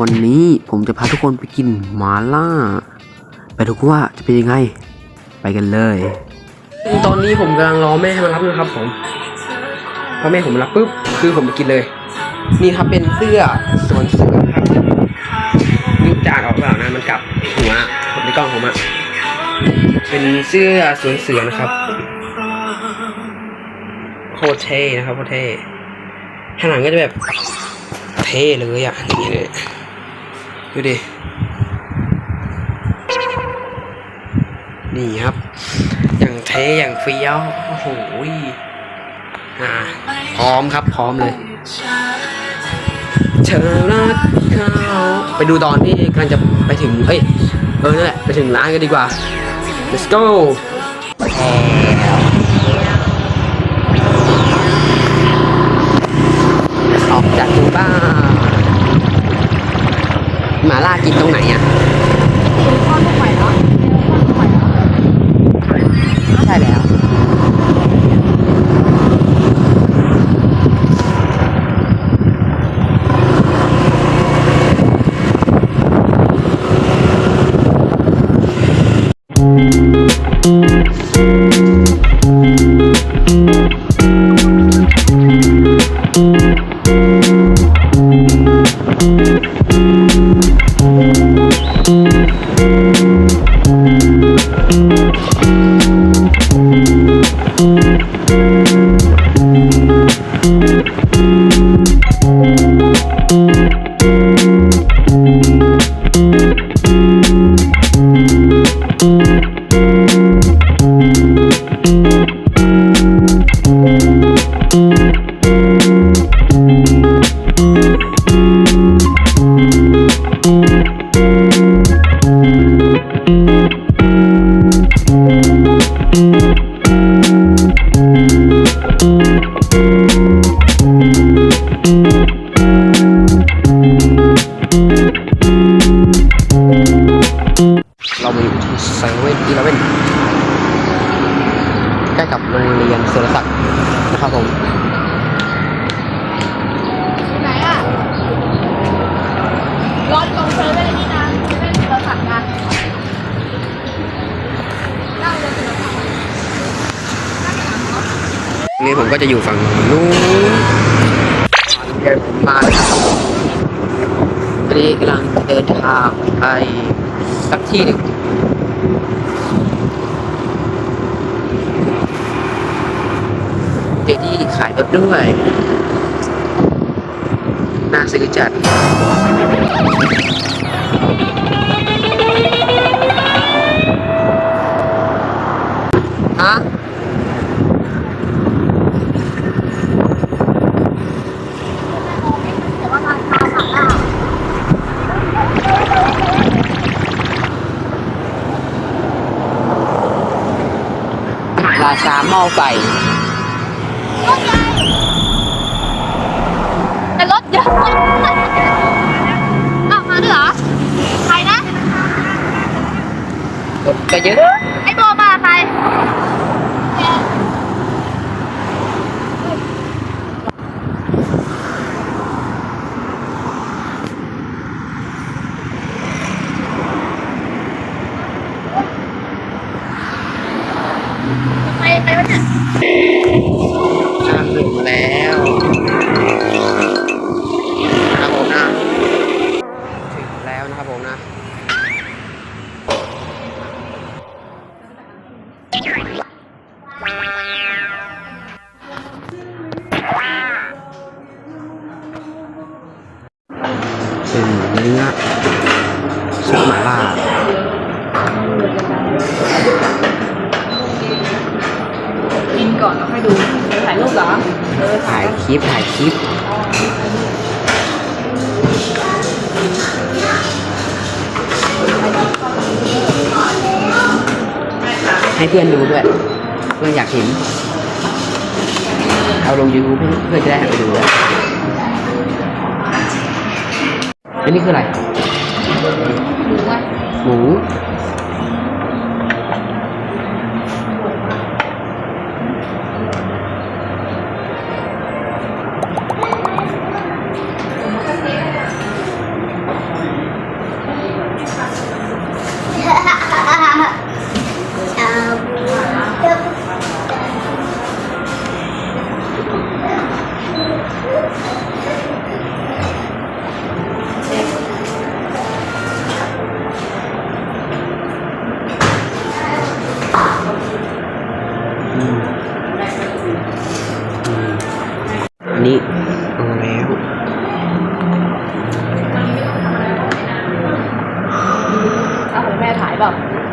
วันนี้ผมจะพาทุกคนไปกินหมาล่า ไปดูว่าจะเป็นยังไง ไปกันเลย ตอนนี้ผมกำลังรอแม่ให้มารับนะครับผมพอแม่ผมมารับปุ๊บคือผมไปกินเลย นี่ครับเป็นเสื้อสวนเสือครับรูปจากออกเปล่านะมันกลับหัวผมในกล้องผมอะเป็นเสื้อสวนเสือนะครับโคตรเท่นะครับโคตรเท่ข้างหลังก็จะแบบเท่เลยอะอย่างเงี้ยเลย ดูดิ นี่ครับ อย่างเทอย่างเฟี้ยว โอ้โหอ่า พร้อมครับ พร้อมเลยเธอรักเขาไปดูตอนที่กำลังจะไปถึง เอ้ย เออ นั่นแหละ ไปถึงร้านกันดีกว่า let's go ล่ากินตรงไหนอะ ซเว่นอีเลเว่นใกล้กับโรงเรียนสุรศักดิ์นะครับผมไหนอะรถตรงเซเว่นนี่นะเซเว่นเราสั่งกันนั่งรถสุรศักดิ์นั่งหลังรถนี่ผมก็จะอยู่ฝั่งนู้นเดินผมมาแล้วครับตอนนี้กำลังเดินทางไปสักที่หนึ่ง เจอที่ขายรถด้วยน่าซื้อจัดฮะราคาสั่งอะราชามอไฟ รถใหญ่แต่รถเยอะอ้าวมาด้วยเหรอ ใครนะ ร เพื่อนดูด้วย เพื่อนอยากเห็น เอาลง YouTube เพื่อนเพื่อนจะได้หาไปดูด้วยอันนี้คืออะไรดูว่าหมู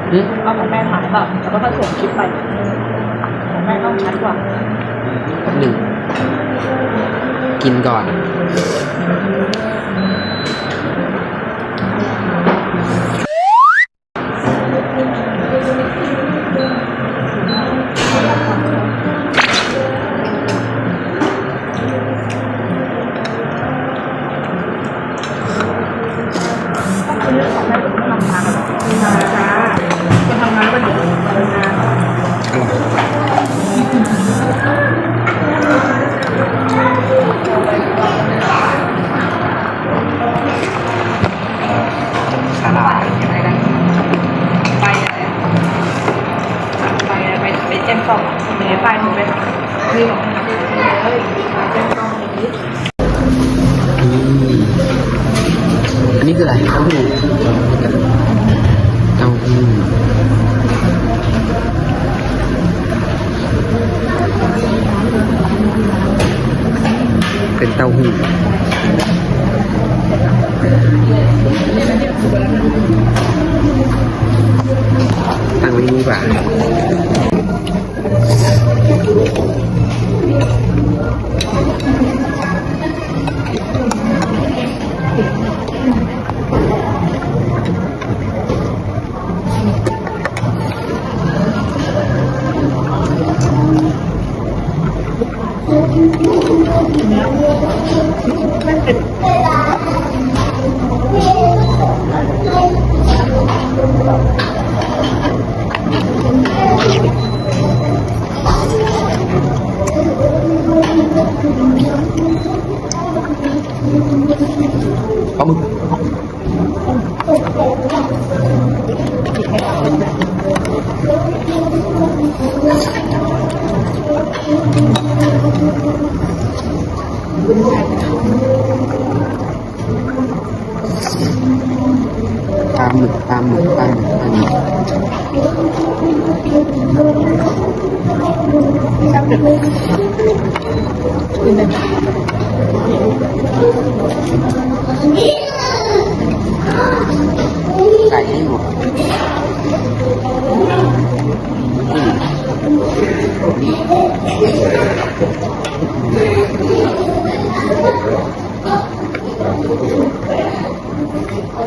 หรือว่าของแม่หายแบบแต่ก็ผสงคิดไปของแม่ต้องชัดกว่าหนึ่งกินก่อน Amen. Thank you.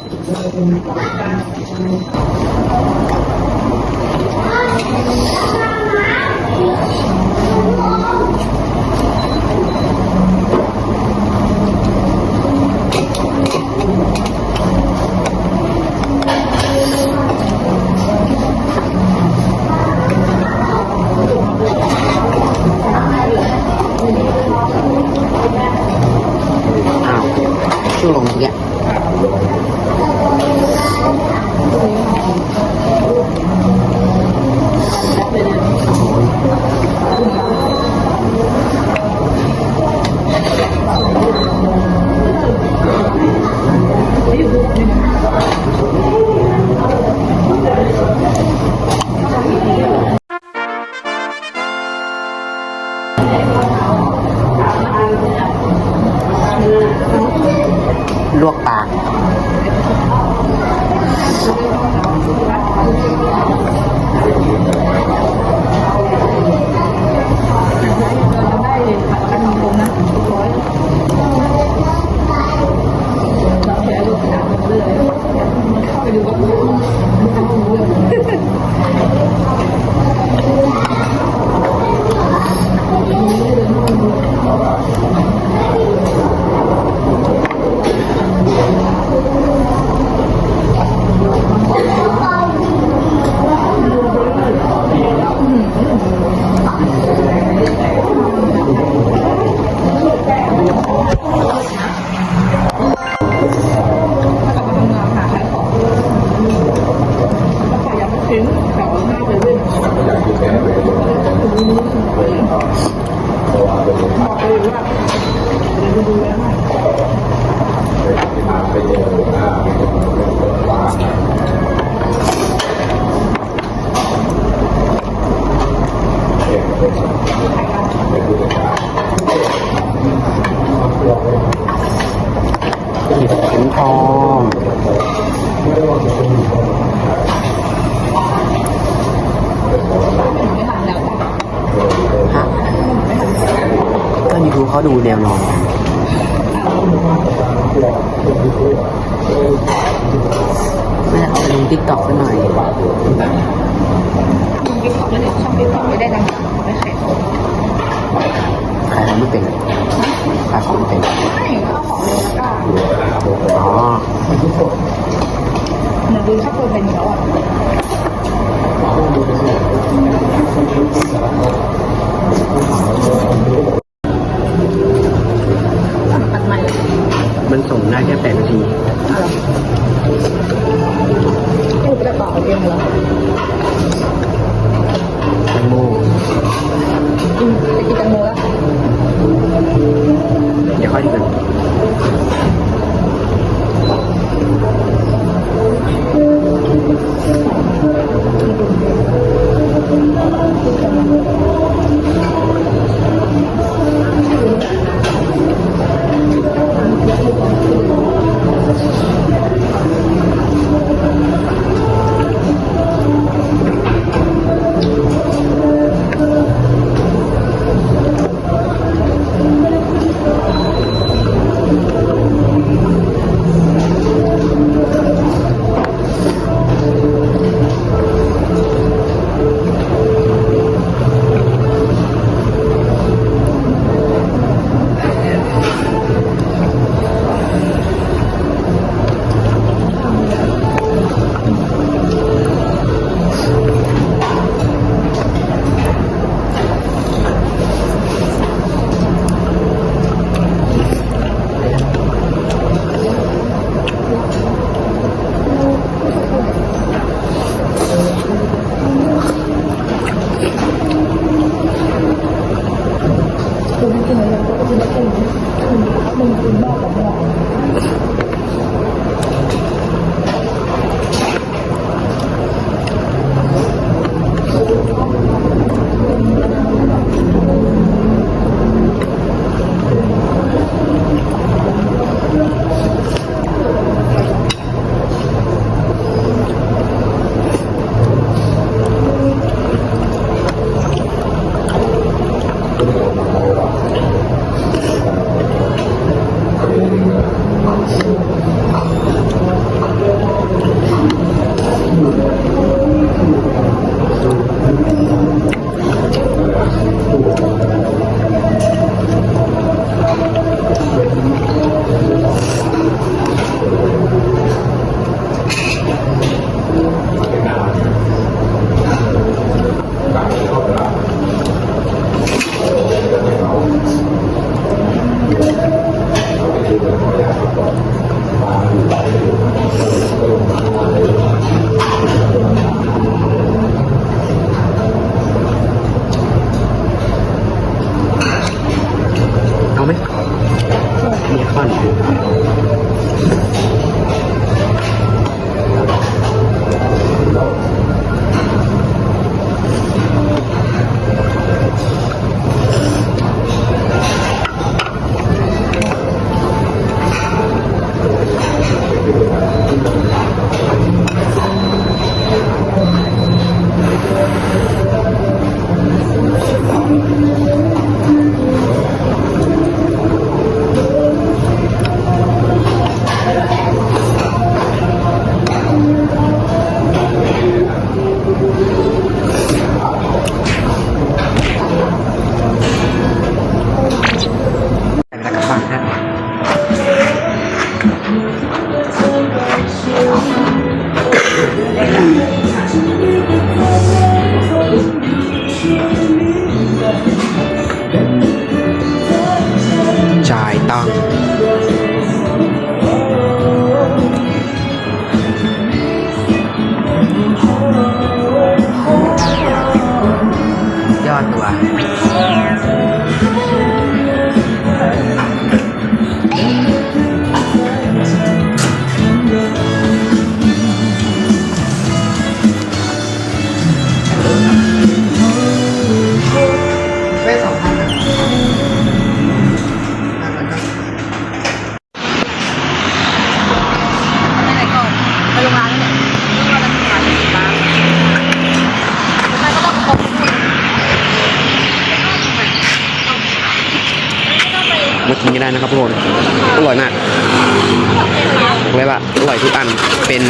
Thank you. luộc หยิบเข็มทองฮะก็ยูทูบเขา ดูแนวนอนแม่เอาไปลงติ๊กต็อกซะหน่อยทำติ๊กต็อกแล้วเดี๋ยวช่องติ๊กต็อกไม่ได้ดังๆไม่ขายของขายของไม่เป็นขายของไม่เป็นไม่ก็เอาของเลยแล้วก็อ๋อเหมือนดูชอบตัวเป็นแล้วอะ ตัดใหม่เลย มันส่งได้แค่แปดนาทีอะไรกูจะต่อเกมเหรอ ได้นะครับทุกคนอร่อยมากบอกเลยว่าอร่อยทุกอันเป็น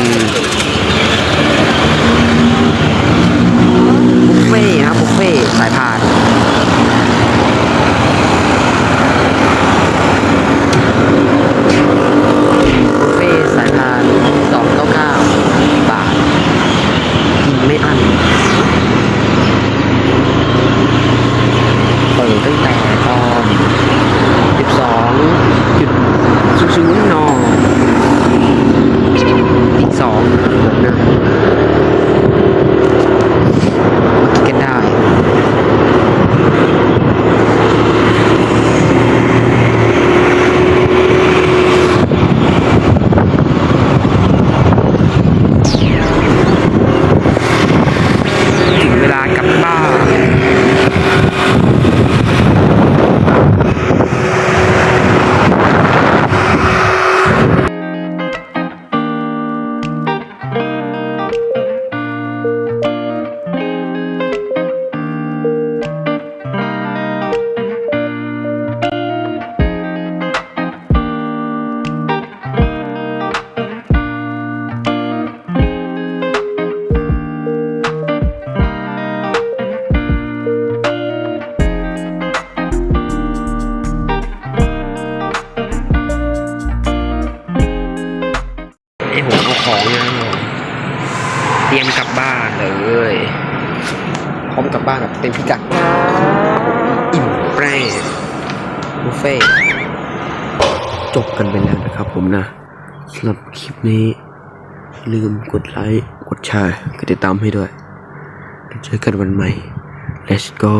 บุฟเฟ่นะบุฟเฟ่สายพาน บบ้านแบบเต็มพิกัดอิ่มแปร่บุฟเฟ่จบกันไปแล้วนะครับผมนะสำหรับคลิปนี้ ลืมกดไลค์ กดแชร์กดติดตามให้ด้วยเจอกันวันใหม่ let's go